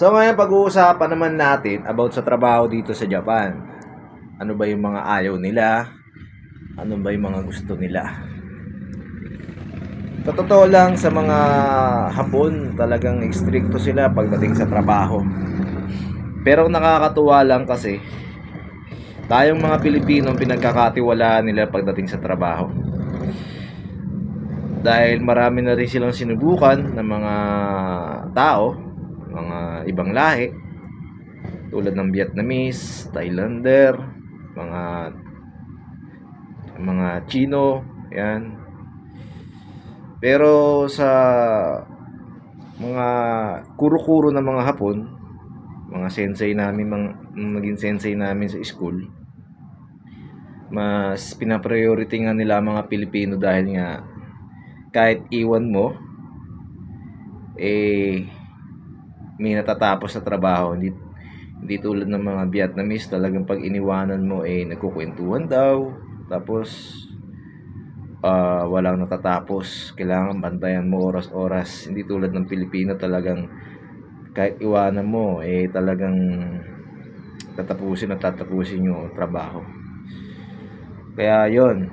So ngayon pag-uusapan naman natin about sa trabaho dito sa Japan. Ano ba yung mga ayaw nila? Ano ba yung mga gusto nila? Totoo lang sa mga Hapon, talagang stricto sila pagdating sa trabaho. Pero nakakatuwa lang kasi tayong mga Pilipino pinagkakatiwalaan nila pagdating sa trabaho. Dahil marami na rin silang sinubukan ng mga tao, mga ibang lahi, tulad ng Vietnamese, Thailander, mga mga Chino, yan. Pero sa mga kuro-kuro ng mga Hapon, mga sensei namin, mga, naging sensei namin sa school, mas pinapriority nga nila mga Pilipino dahil nga kahit iwan mo, eh, may natatapos na trabaho. Hindi, hindi tulad ng mga Vietnamese, talagang pag iniwanan mo, eh, nagkukwentuhan daw. Tapos, ah, walang natatapos. Kailangan bantayan mo oras-oras. Hindi tulad ng Pilipino, talagang kahit iwanan mo, eh, talagang tatapusin at tatapusin yung trabaho. Kaya yon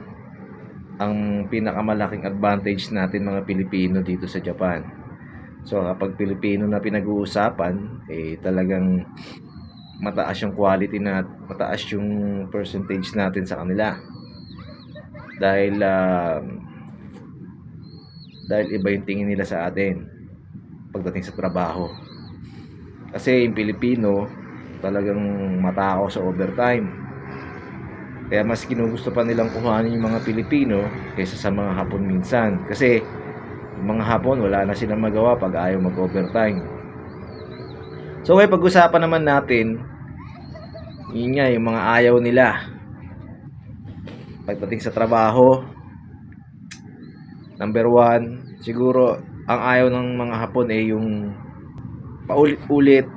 ang pinakamalaking advantage natin mga Pilipino dito sa Japan. So kapag Pilipino na pinag-uusapan, eh talagang mataas yung quality na mataas yung percentage natin sa kanila. Dahil um, dahil iba yung tingin nila sa atin pagdating sa trabaho. Kasi yung Pilipino talagang matao sa overtime. Kaya mas ginugusto pa nilang kuhanin yung mga Pilipino kaysa sa mga Hapon minsan. Kasi mga Hapon wala na silang magawa pag ayaw mag-overtime. So ngayon pag-usapan naman natin yun nga yung mga ayaw nila. Pagdating sa trabaho number one siguro ang ayaw ng mga Hapon eh yung paulit-ulit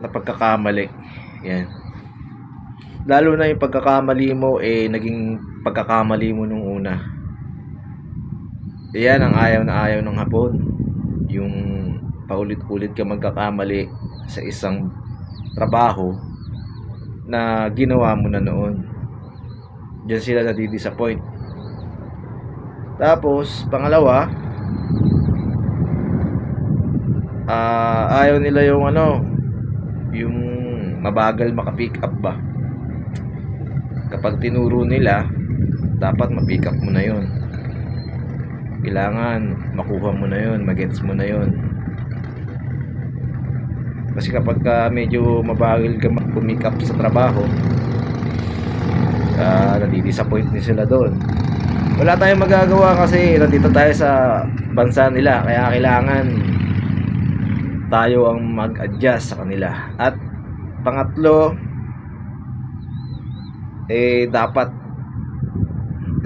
na pagkakamali. Yan. Lalo na yung pagkakamali mo eh naging pagkakamali mo nung una yan ang ayaw na ayaw ng hapon. Yung paulit-ulit ka magkakamali sa isang trabaho na ginawa mo na noon. Diyan sila nadidisappoint. Tapos pangalawa ah ayaw nila yung ano yung mabagal makapick up ba? Kapag tinuro nila dapat ma-pick up mo na yon kailangan makuha mo na yon magets mo na yon kasi kapag ka medyo mabagal ka pumick up sa trabaho uh, nadidisappoint din sila doon. Wala tayong magagawa kasi nandito tayo sa bansa nila kaya kailangan tayo ang mag-adjust sa kanila. At pangatlo eh dapat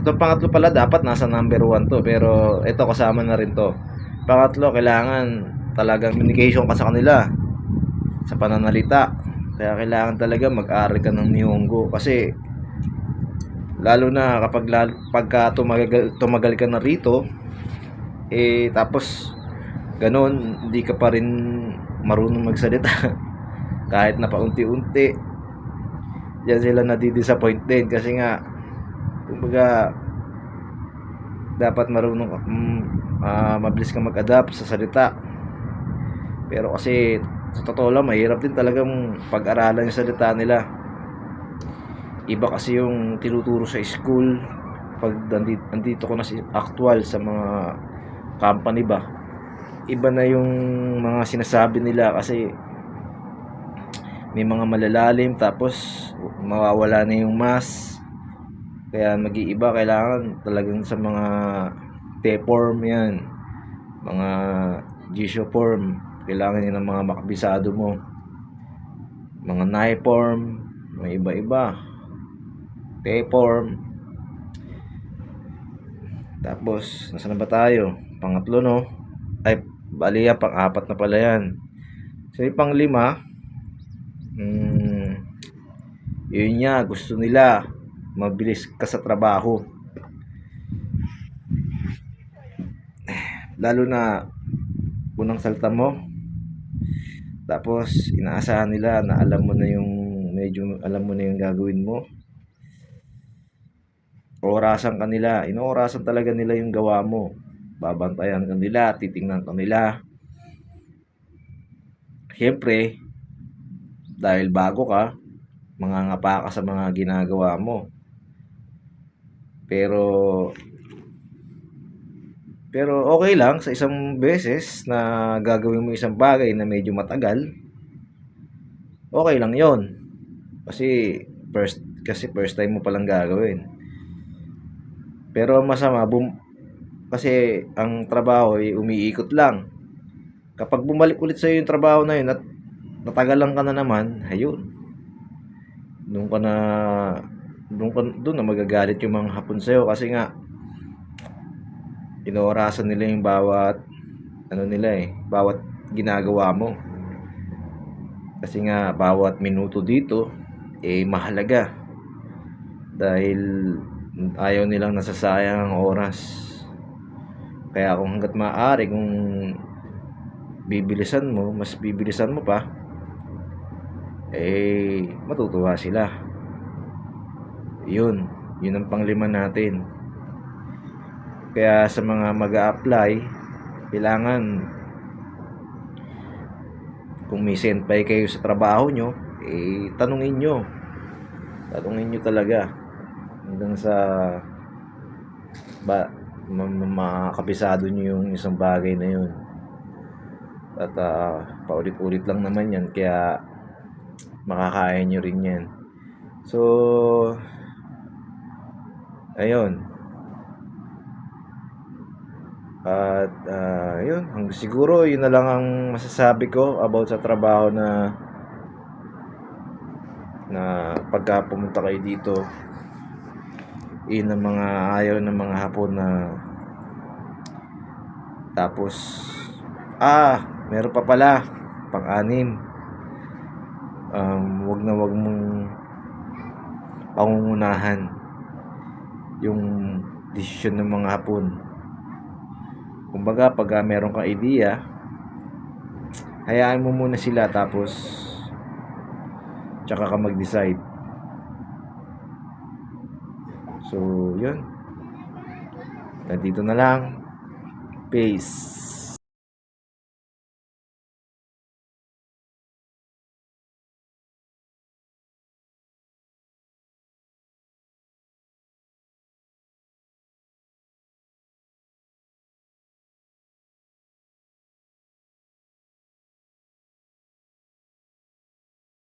itong pangatlo pala dapat nasa number 1 to pero ito kasama na rin to. Pangatlo kailangan talagang communication ka sa kanila sa pananalita. Kaya kailangan talaga mag-aral ka ng Nihongo kasi lalo na kapag lalo, pagka tumagal, tumagal ka na rito eh tapos ganun hindi ka pa rin marunong magsalita. Kahit na paunti-unti. Yan sila nadidisappoint din kasi nga kumbaga dapat marunong mm, ah, mabilis ka mag-adapt sa salita. Pero kasi sa totoo lang mahirap din talagang pag-aralan yung salita nila. Iba kasi yung tinuturo sa school pag nandito, nandito ko na si actual sa mga company ba. Iba na yung mga sinasabi nila kasi may mga malalalim tapos mawawala na yung mass kaya mag-iiba kailangan talagang sa mga T-form yan. Mga G-show form kailangan yun ng mga makabisado mo. Mga N-form mga iba-iba. T-form. Tapos nasa na ba tayo? Pangatlo no? Ay bali yan, pang-apat na pala yan. So yung pang lima mm, yun nga gusto nila mabilis ka sa trabaho lalo na unang salta mo Tapos inaasahan nila na alam mo na yung medyo alam mo na yung gagawin mo. Orasan ka nila, inoorasan talaga nila yung gawa mo. Babantayan ka nila, titingnan ka nila. Siyempre, dahil bago ka, mangangapa ka sa mga ginagawa mo. Pero pero okay lang sa isang beses na gagawin mo isang bagay na medyo matagal. Okay lang 'yon. Kasi first kasi first time mo palang gagawin. Pero masama bum kasi ang trabaho ay umiikot lang. Kapag bumalik ulit sa yung trabaho na yun at natagalan ka na naman, ayun. Doon ka na doon doon na magagalit yung mga hapon sa'yo kasi nga inoorasan nila yung bawat ano nila eh, bawat ginagawa mo. Kasi nga bawat minuto dito eh mahalaga. Dahil ayaw nilang nasasayang ang oras. Kaya kung hanggat maaari kung bibilisan mo, mas bibilisan mo pa, eh matutuwa sila. Yun, yun ang panglima natin. Kaya sa mga mag apply kailangan kung may senpay kayo sa trabaho nyo, eh tanungin nyo. Tanungin nyo talaga. Hanggang sa ba ma- ma- makakabisado nyo yung isang bagay na yun. At ah, paulit-ulit lang naman yan, kaya makakaya nyo rin yan. So, ayun. At ah, yun, hang- siguro yun na lang ang masasabi ko about sa trabaho na na pagka pumunta kayo dito yun ang mga ayaw ng mga hapon na tapos ah meron pa pala pang-anim um, wag na wag mong pangungunahan yung desisyon ng mga hapon. Kumbaga pag ah, meron kang idea hayaan mo muna sila tapos tsaka ka mag-decide. So yun. Nandito na lang. Peace